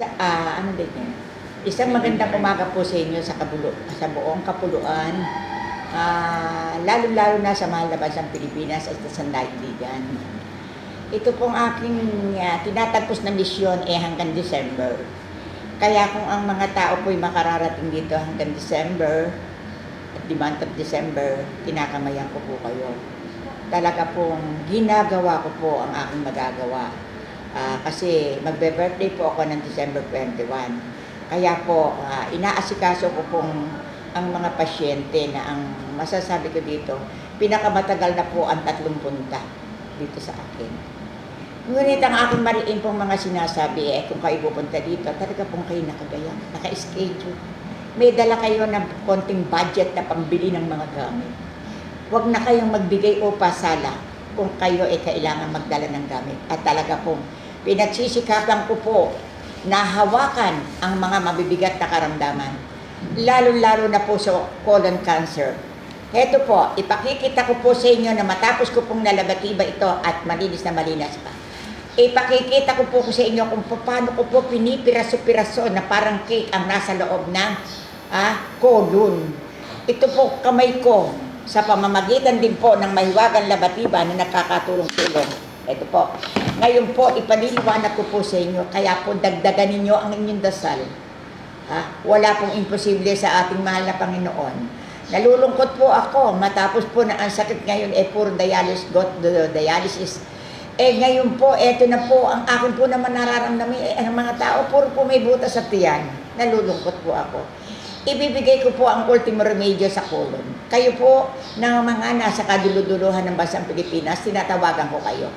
Ah, ano din yan? Isang magandang umaga po sa inyo sa kabulo, sa buong kapuluan. Ah, lalo-lalo na sa mahal na bansang Pilipinas at sa sandaigdigan. Ito pong aking ah, tinatagpos na misyon eh hanggang December. Kaya kung ang mga tao po'y makararating dito hanggang December, at the month of December, kinakamayan ko po kayo. Talaga pong ginagawa ko po ang aking magagawa. Ah, kasi magbe-birthday po ako ng December 21. Kaya po, ah, inaasikaso ko pong ang mga pasyente na ang masasabi ko dito, pinakamatagal na po ang tatlong punta dito sa akin. Ngunit ang aking mariin pong mga sinasabi, eh, kung kayo pupunta dito, talaga pong kayo nakagaya, naka-schedule. May dala kayo ng konting budget na pambili ng mga gamit. Huwag na kayong magbigay o pasala kung kayo ay kailangan magdala ng gamit. At talaga pong pinagsisikapan ko po na hawakan ang mga mabibigat na karamdaman. Lalo-lalo na po sa colon cancer. Heto po, ipakikita ko po sa inyo na matapos ko pong nalabatiba ito at malinis na malinas pa. Ipakikita ko po, po sa inyo kung paano ko po pinipiraso-piraso na parang cake ang nasa loob ng ah, colon. Ito po kamay ko sa pamamagitan din po ng mahiwagang labatiba na nakakatulong-tulong. Ito po. Ngayon po, ipaliliwanag ko po sa inyo. Kaya po, dagdagan ninyo ang inyong dasal. Ha? Wala pong imposible sa ating mahal na Panginoon. Nalulungkot po ako matapos po na ang sakit ngayon eh puro dialysis, got the dialysis. Eh ngayon po, eto na po, ang akin po naman nararamdaman, eh, ang mga tao, puro po may butas sa tiyan. Nalulungkot po ako. Ibibigay ko po ang ultimo remedyo sa colon. Kayo po, ng mga nasa kaduluduluhan ng bansang Pilipinas, tinatawagan ko kayo.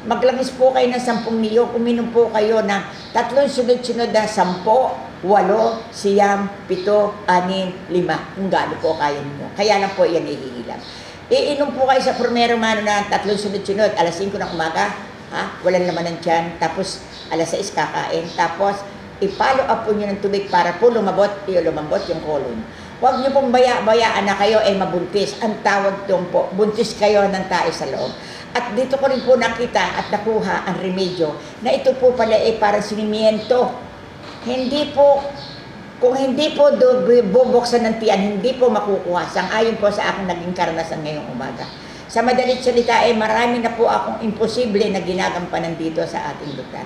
Maglangis po kayo ng sampung niyo, uminom po kayo ng tatlong sunod-sunod na sampo, walo, siyam, pito, anin, lima, kung gaano po kaya ninyo. Kaya lang po yan ihihilang. Iinom po kayo sa primero mano na tatlong sunod-sunod, alas 5 ng umaga, ha? walang laman ng tiyan, tapos alas 6 kakain, tapos i-follow up po nyo ng tubig para po lumabot, lumambot yung colon. Huwag nyo pong baya-bayaan na kayo ay mabuntis. Ang tawag doon po, buntis kayo ng tae sa loob. At dito ko rin po nakita at nakuha ang remedyo na ito po pala ay parang sinimiento. Hindi po, kung hindi po do, bubuksan ng tiyan, hindi po makukuha. Sang-ayon po sa aking naging karanasan ngayong umaga. Sa madalit salita ay marami na po akong imposible na ginagampanan dito sa ating lugar.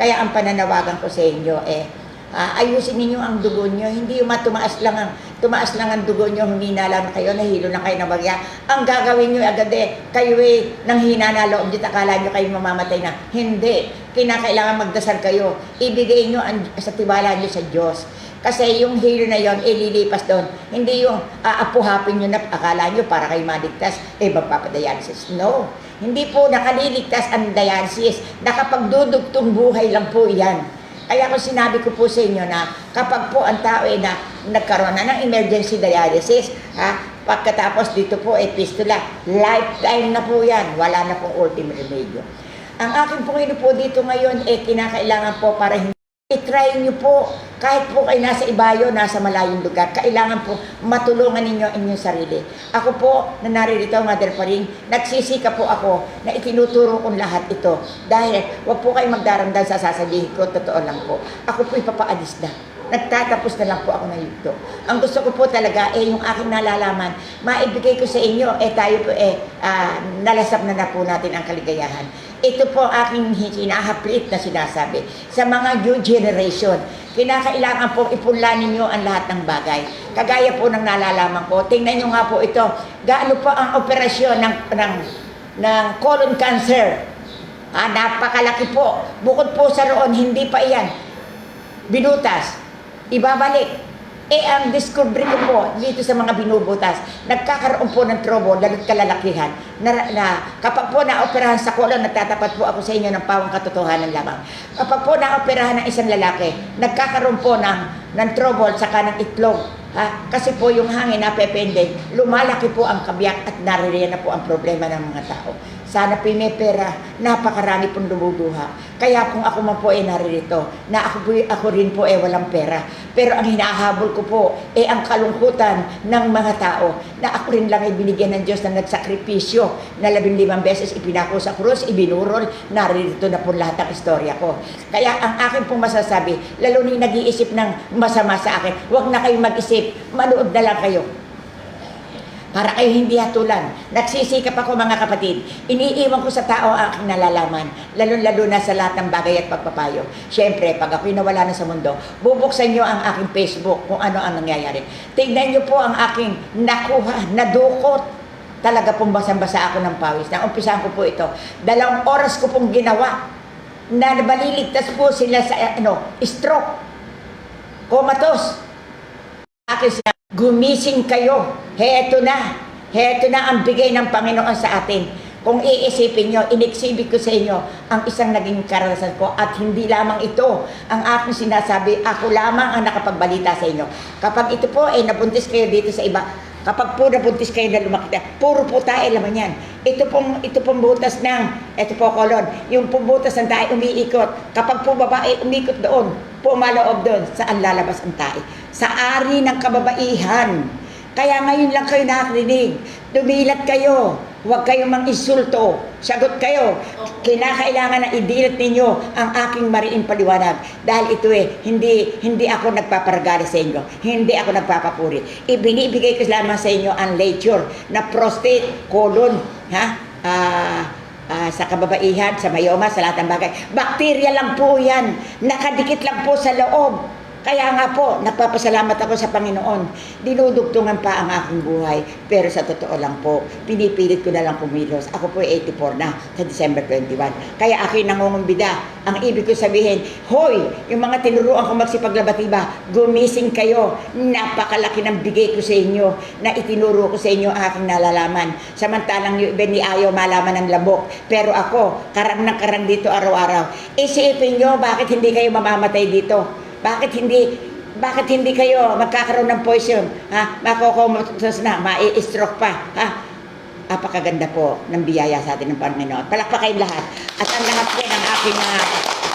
Kaya ang pananawagan ko sa inyo eh, ah, ayusin ninyo ang dugo nyo. Hindi yung matumaas lang ang, tumaas lang ang dugo nyo, humina lang kayo, nahilo na kayo ng bagya. Ang gagawin nyo agad eh, kayo eh, nang hina na loob, dito akala nyo kayo mamamatay na. Hindi. Kinakailangan magdasal kayo. Ibigay nyo ang, sa tiwala nyo sa Diyos. Kasi yung hilo na yon ililipas doon. Hindi yung aapuhapin nyo na akala nyo para kayo maligtas, eh magpapadialysis. No. Hindi po nakaliligtas ang dialysis. Nakapagdudugtong buhay lang po yan. Kaya kung sinabi ko po sa inyo na kapag po ang tao ay na, nagkaroon na ng emergency dialysis, ha, pagkatapos dito po ay fistula, lifetime na po yan. Wala na pong ultimate remedyo. Ang aking pong po dito ngayon, eh, kinakailangan po para hindi I-try nyo po, kahit po kayo nasa ibayo, nasa malayong lugar, kailangan po matulungan ninyo inyong sarili. Ako po, na naririto, Mother Paring, nagsisika po ako na itinuturo kong lahat ito. Dahil, wag po kayo magdaramdam sa sasabihin ko, totoo lang po. Ako po ipapaalis na. Nagtatapos na lang po ako ng yugto. Ang gusto ko po talaga, eh, yung aking nalalaman, maibigay ko sa inyo, eh, tayo po, eh, ah, nalasap na na po natin ang kaligayahan. Ito po ang aking hinahaplit na sinasabi sa mga new generation. Kinakailangan po ipunlanin ninyo ang lahat ng bagay. Kagaya po ng nalalaman ko, tingnan nyo nga po ito, gaano po ang operasyon ng, ng, ng colon cancer. Ah, napakalaki po. Bukod po sa roon, hindi pa iyan. Binutas, ibabalik. Eh, ang discovery ko po dito sa mga binubutas, nagkakaroon po ng trouble, lalo't kalalakihan, na, na kapag po naoperahan sa kolon, nagtatapat po ako sa inyo ng pawang katotohanan lamang. Kapag po naoperahan ng isang lalaki, nagkakaroon po ng, ng trouble sa kanang itlog. Ha? Kasi po yung hangin napepende, lumalaki po ang kabiyak at naririyan na po ang problema ng mga tao. Sana po may pera, napakarami pong lumuduha. Kaya kung ako man po ay naririto, na ako, po, ako rin po ay walang pera. Pero ang hinahabol ko po, ay ang kalungkutan ng mga tao na ako rin lang ay binigyan ng Diyos na nagsakripisyo na labing limang beses ipinako sa krus, ibinurol, naririto na po lahat ng istorya ko. Kaya ang akin pong masasabi, lalo na nag-iisip ng masama sa akin, huwag na kayong mag-isip, manood na lang kayo. Para kayo hindi hatulan. Nagsisikap ako mga kapatid. Iniiwan ko sa tao ang aking nalalaman. Lalo-lalo na sa lahat ng bagay at pagpapayo. Siyempre, pag ako'y nawala na sa mundo, bubuksan nyo ang aking Facebook kung ano ang nangyayari. Tignan nyo po ang aking nakuha, nadukot. Talaga pong basang-basa ako ng pawis. Naumpisahan ko po ito. Dalawang oras ko pong ginawa na baliligtas po sila sa ano, stroke, comatose. Akin siya, gumising kayo. Heto na. Heto na ang bigay ng Panginoon sa atin. Kung iisipin nyo, iniksibit ko sa inyo ang isang naging karanasan ko at hindi lamang ito ang aking sinasabi, ako lamang ang nakapagbalita sa inyo. Kapag ito po ay nabuntis kayo dito sa iba, kapag po nabuntis kayo na lumakita, puro po tayo laman yan. Ito pong, ito pong butas ng, ito po kolon, yung pong butas ng tayo umiikot. Kapag po babae umikot doon, pumaloob doon, saan lalabas ang tayo? Sa ari ng kababaihan. Kaya ngayon lang kayo nakarinig. Dumilat kayo. Huwag kayong mang-insulto. Sagot kayo. Kinakailangan na idilat ninyo ang aking mariing paliwanag. Dahil ito eh, hindi, hindi ako nagpaparagala sa inyo. Hindi ako nagpapapuri. Ibinibigay ko lamang sa inyo ang lecture na prostate, colon, ha? Ah, ah, sa kababaihan, sa mayoma, sa lahat ng bagay. Bakterya lang po yan. Nakadikit lang po sa loob. Kaya nga po, nagpapasalamat ako sa Panginoon. Dinudugtungan pa ang aking buhay. Pero sa totoo lang po, pinipilit ko na lang kumilos. Ako po ay 84 na sa December 21. Kaya akin nangungumbida. Ang ibig ko sabihin, Hoy, yung mga tinuruan ko magsipaglabatiba, gumising kayo. Napakalaki ng bigay ko sa inyo na itinuro ko sa inyo ang aking nalalaman. Samantalang yung iba ni ayaw malaman ng labok. Pero ako, karang ng karang dito araw-araw. Isipin nyo, bakit hindi kayo mamamatay dito? Bakit hindi bakit hindi kayo magkakaroon ng poison? Ha? Makokomatos na, mai-stroke pa. Ha? Apakaganda po ng biyaya sa atin ng Panginoon. Palakpakin lahat. At ang lahat po ng aking mga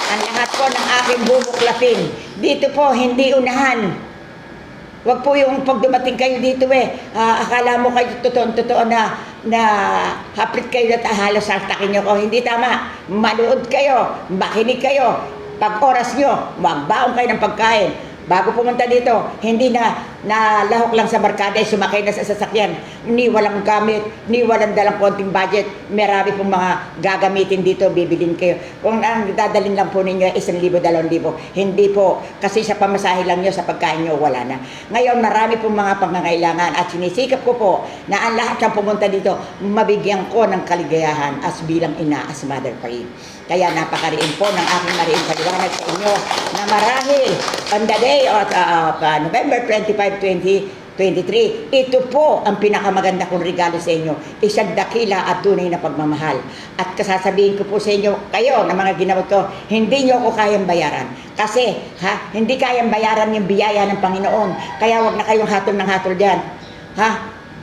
ang lahat po ng aking bubuklapin. Dito po, hindi unahan. Huwag po yung pag dumating kayo dito eh, ah, akala mo kayo totoo, totoo na, na haplit kayo at halos sartakin nyo ko. Hindi tama. Manood kayo, makinig kayo. Pag oras nyo, magbaon kayo ng pagkain. Bago pumunta dito, hindi na nalahok lang sa barkada, sumakay na sa sasakyan. Ni walang gamit, ni walang dalang konting budget. Marami pong mga gagamitin dito, bibilin kayo. Kung ang dadalhin lang po ninyo, isang libo, dalawang libo. Hindi po, kasi sa pamasahe lang nyo, sa pagkain nyo, wala na. Ngayon, marami pong mga pangangailangan at sinisikap ko po na ang lahat ng pumunta dito, mabigyan ko ng kaligayahan as bilang ina, as mother pa rin. Kaya napakariin po ng aking mariing paliwanag sa inyo na marahil on the day of uh, uh, November 25, 2023, ito po ang pinakamaganda kong regalo sa inyo. Isang dakila at tunay na pagmamahal. At kasasabihin ko po sa inyo, kayo na mga ginawa ko, hindi nyo ako kayang bayaran. Kasi, ha, hindi kayang bayaran yung biyaya ng Panginoon. Kaya wag na kayong hatol ng hatol dyan. Ha?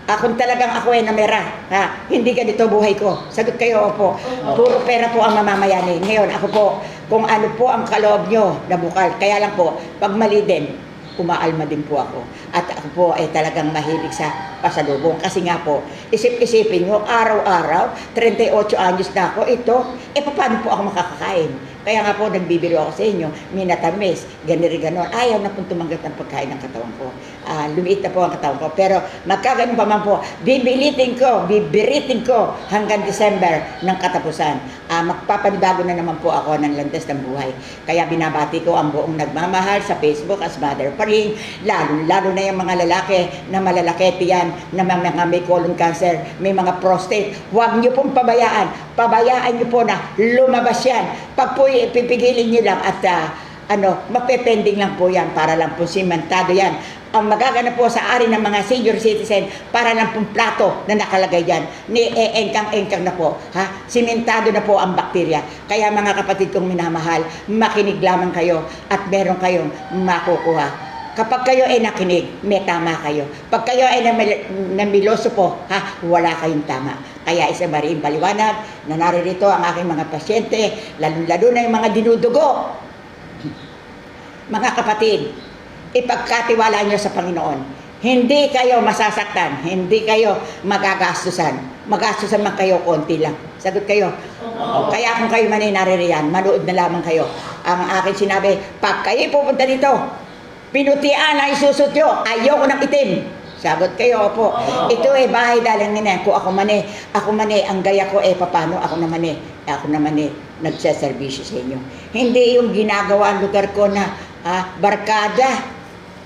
Akong talagang ako ay namera. Ha? Hindi ganito buhay ko. Sagot kayo, opo. Puro pera po ang mamamayani. Ngayon, ako po, kung ano po ang kaloob nyo na bukal. Kaya lang po, pag mali din, umaalma din po ako. At ako po ay talagang mahilig sa pasalubong. Kasi nga po, isip-isipin nyo, araw-araw, 38 anyos na ako, ito, eh paano po ako makakakain? Kaya nga po, nagbibiro ako sa inyo, minatamis, ganiri ganon. Ayaw na pong tumanggap ng pagkain ng katawan ko. Ah, lumiit na po ang katawan ko. Pero magkaganon pa man po, bibilitin ko, bibiritin ko hanggang December ng katapusan. Ah, magpapanibago na naman po ako ng landas ng buhay. Kaya binabati ko ang buong nagmamahal sa Facebook as mother pa rin. Lalo, lalo na yung mga lalaki na malalaki yan, na mga may colon cancer, may mga prostate. Huwag niyo pong pabayaan. Pabayaan niyo po na lumabas yan. Pag po pipigilin niyo lang at ah, ano, mapepending lang po yan para lang po simentado yan. Ang magaganap po sa ari ng mga senior citizen para lang pong plato na nakalagay dyan. Ni e engkang-engkang na po. Ha? Simentado na po ang bakterya. Kaya mga kapatid kong minamahal, makinig lamang kayo at meron kayong makukuha. Kapag kayo ay nakinig, may tama kayo. Pag kayo ay namil- namiloso po, ha, wala kayong tama. Kaya isa mariing paliwanag na naririto ang aking mga pasyente, lalo-lalo na yung mga dinudugo. Mga kapatid, ipagkatiwala nyo sa Panginoon. Hindi kayo masasaktan, hindi kayo magagastusan. Magastusan man kayo, konti lang. Sagot kayo. Kaya kung kayo man ay naririyan, manood na lamang kayo. Ang akin sinabi, pag kayo pupunta dito, pinutian ang isusot nyo, ayoko ng itim. Sagot kayo, opo. Ito eh, bahay dalang nina. Kung ako man eh, ako man eh, ang gaya ko eh, papano ako naman eh, ako naman eh, nagsaservisyo sa inyo. Hindi yung ginagawa ang lugar ko na ah, barkada.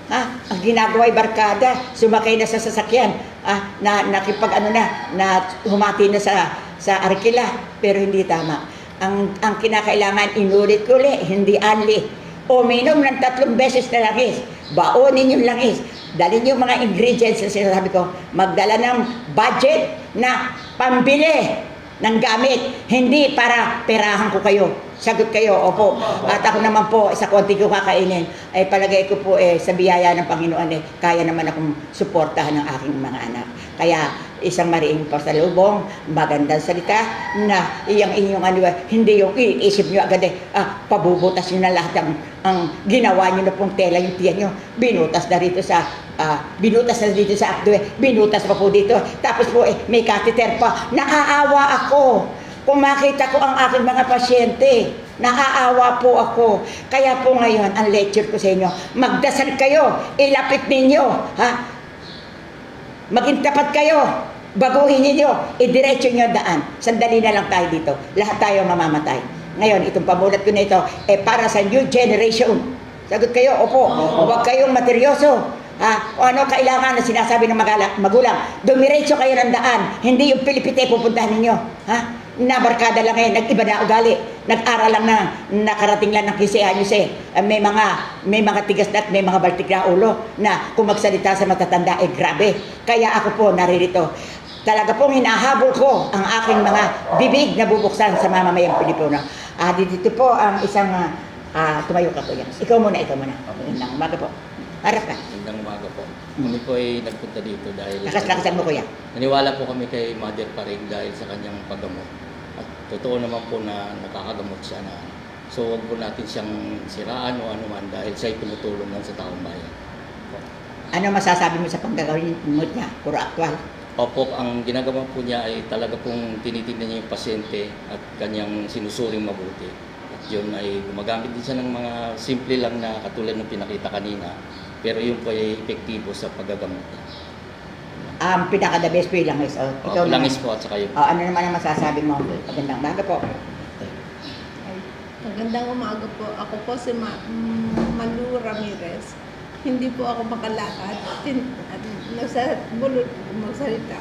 Ha? Ang ginagawa ay barkada, sumakay na sa sasakyan, ah, na nakipag ano na, na humati na sa sa arkila, pero hindi tama. Ang ang kinakailangan inulit ko ulit, hindi anli. Uminom ng tatlong beses na langis. Baonin yung langis. Dalhin yung mga ingredients na sinasabi ko. Magdala ng budget na pambili ng gamit. Hindi para perahan ko kayo. Sagot kayo, opo. At ako naman po, sa konti ko kakainin, ay palagay ko po eh, sa biyaya ng Panginoon eh, kaya naman akong suportahan ng aking mga anak. Kaya isang mariing pasalubong, magandang salita, na iyang inyong ano, eh, hindi yung iisip nyo agad eh, ah, pabubutas nyo na lahat ng ang ginawa nyo na pong tela yung tiyan nyo, binutas na rito sa ah, binutas na dito sa akdo eh, binutas pa po dito. Tapos po eh, may catheter pa. Naaawa ako. Kung makita ko ang aking mga pasyente, naaawa po ako. Kaya po ngayon, ang lecture ko sa inyo, magdasal kayo, ilapit ninyo, ha? Maging tapat kayo, baguhin ninyo, idiretso nyo daan. Sandali na lang tayo dito. Lahat tayo mamamatay. Ngayon, itong pamulat ko na ito, eh para sa new generation. Sagot kayo, opo. Huwag kayong materyoso. Ha? O ano kailangan na sinasabi ng magulang? Dumiretso kayo ng daan. Hindi yung pilipite pupuntahan ninyo. Ha? Nabarkada lang ngayon, nag-iba na ugali. Nag-aral lang na, nakarating lang ng 15 anyos eh. May mga, may mga tigas na at may mga baltik na ulo na kung magsalita sa matatanda, eh grabe. Kaya ako po naririto. Talaga pong hinahabol ko ang aking mga bibig na bubuksan sa mamamayang Pilipino. Ah, dito po ang isang ah, ah, tumayo ka kuya. Ikaw muna, ikaw muna. Magandang umaga po. Harap ka. Magandang umaga po. Kami po ay nagpunta dito dahil Lakas-lakasan mo kuya. naniwala po kami kay Mother Parig dahil sa kanyang paggamot. Totoo naman po na nakakagamot siya na so wag po natin siyang siraan o anuman dahil siya ay tumutulong lang sa taong bayan. Ano masasabi mo sa panggagawin mo niya? Puro aktwal. Opo, ang ginagawa po niya ay talaga pong tinitignan niya yung pasyente at kanyang sinusuring mabuti. At yun ay gumagamit din siya ng mga simple lang na katulad ng pinakita kanina. Pero yun po ay epektibo sa paggagamot niya. Ang pinaka-the best po yung langis. Oh, ikaw Ikaw naman. langis po at saka yun. Oh, ano naman ang masasabi mo? Magandang umaga po. Magandang umaga po. Ako po si Ma- mm, Malu Ramirez. Hindi po ako makalakad. Nasa bulot magsalita.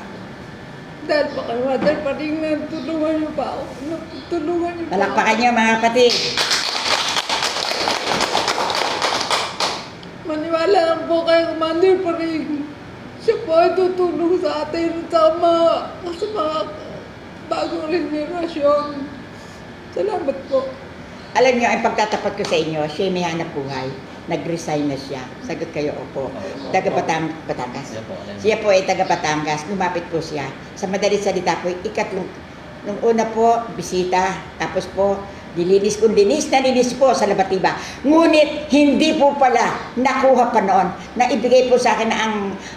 Dahil po kay Mother pa rin natulungan niyo pa ako. Natulungan niyo pa Palakpakan niyo mga kapatid. Maniwala lang po kayo, Mother pa rin. Siya po ay tutulong sa atin sa mga, sa mga bagong generasyon. Salamat po. Alam niyo, ang pagtatapat ko sa inyo, siya may hanap buhay. Nag-resign na siya. Sagot kayo, opo. Taga Batang, Batangas. Siya po, alam. Siya po ay taga Batangas. Lumapit po siya. Sa madalit salita po, ikatlong, nung una po, bisita. Tapos po, dilinis kong linis na po sa Labatiba. Ngunit, hindi po pala nakuha pa noon na ibigay po sa akin ang,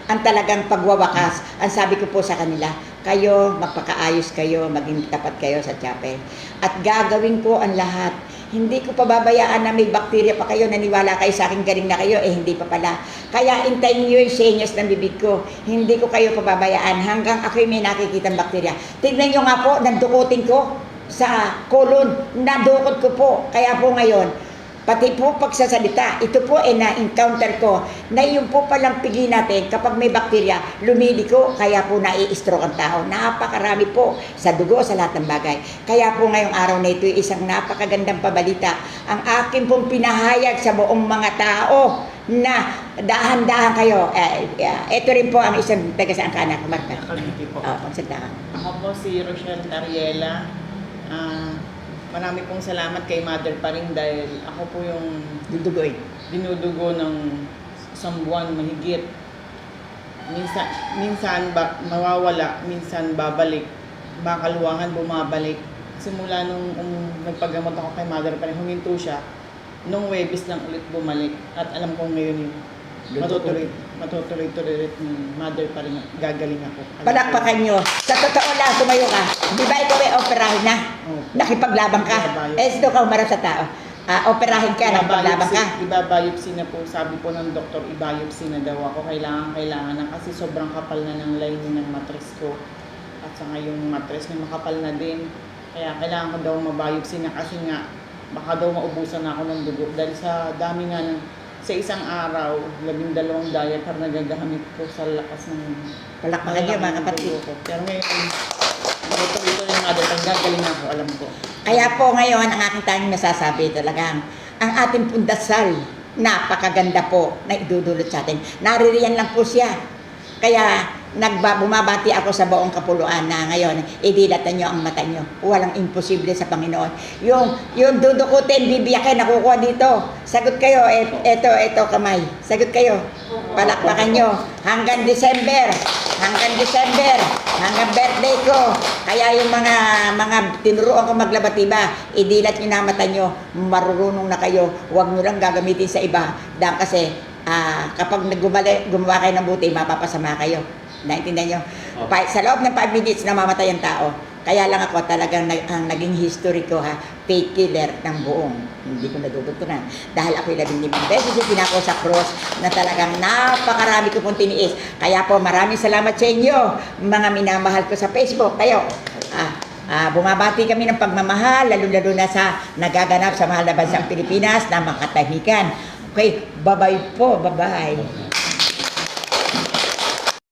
ang talagang pagwawakas. Ang sabi ko po sa kanila, kayo, magpakaayos kayo, maging tapat kayo sa chapel. At gagawin ko ang lahat. Hindi ko pababayaan na may bakterya pa kayo, naniwala kayo sa akin, galing na kayo, eh hindi pa pala. Kaya intayin niyo yung senyas ng bibig ko. Hindi ko kayo pababayaan hanggang ako'y may nakikitang bakterya. Tignan niyo nga po, nandukutin ko sa kolon, nadukot ko po. Kaya po ngayon, pati po pagsasalita, ito po ay na-encounter ko na yung po palang pigi natin kapag may bakterya, lumiliko, kaya po nai-stroke ang tao. Napakarami po sa dugo, sa lahat ng bagay. Kaya po ngayong araw na ito, isang napakagandang pabalita. Ang akin pong pinahayag sa buong mga tao na dahan-dahan kayo. Eh, eh, ito rin po ang isang taga sa Angkana, Marta. Cavite po. Oh, ka. Ako po si Rochelle Tariela. Ah, marami pong salamat kay Mother pa rin dahil ako po yung Dudugoy. dinudugo ng isang buwan mahigit. Minsan, minsan ba, mawawala, minsan babalik. Bakaluwangan, bumabalik. Simula nung um, nagpagamot ako kay Mother pa rin, huminto siya. Nung Webis lang ulit bumalik. At alam kong ngayon yun, matutuloy, matutuloy-tuloy ni mother pa rin. Gagaling ako. Palakpakan nyo. Sa totoo lang, tumayo ka. Di ba ikaw ay operahin na? Opo. Nakipaglaban ka. Ibabayot. Eh, sino ka umarap sa tao? Ah, operahin ka, nakipaglaban ka. Ibabiopsy, na po, sabi po ng doktor, ibabiopsy na daw ako. Kailangan, kailangan na kasi sobrang kapal na ng lining ng mattress ko. At saka yung mattress na makapal na din. Kaya kailangan ko daw mabiopsy na kasi nga, baka daw maubusan na ako ng dugo. Dahil sa dami nga ng, sa isang araw, labing dalawang diaper na gagamit ko sa lakas ng Palakpakan nyo, mga kapatid. ko. Pero ngayon, matutuloy yung mother, pag gagaling ako, alam ko. Kaya po ngayon, ang aking tanging masasabi talagang, ang ating pundasal, napakaganda po na idudulot sa atin. Naririyan lang po siya. Kaya nagba, bumabati ako sa buong kapuluan na ngayon, idilatan nyo ang mata nyo. Walang imposible sa Panginoon. Yung, yung dudukutin, bibiyakin, nakukuha dito. Sagot kayo, et, eto, eto kamay. Sagot kayo. Palakpakan nyo. Hanggang December. Hanggang December. Hanggang birthday ko. Kaya yung mga mga tinuruan ko maglabatiba, idilat nyo na mata nyo. Marurunong na kayo. Huwag nyo lang gagamitin sa iba. Dahil kasi ah, kapag gumawa kayo ng buti, mapapasama kayo. Naintindihan nyo? Pa- sa loob ng 5 minutes, namamatay ang tao. Kaya lang ako talagang nag, ang naging history ko ha, fake killer ng buong. Hindi ko nadudugtunan. Dahil ako'y labing limang beses yung pinako sa cross na talagang napakarami ko pong tiniis. Kaya po maraming salamat sa inyo, mga minamahal ko sa Facebook. Kayo, ah, ah, bumabati kami ng pagmamahal, lalo-lalo na sa nagaganap sa mahal na bansang Pilipinas na makatahimikan. Okay, bye-bye po, bye-bye.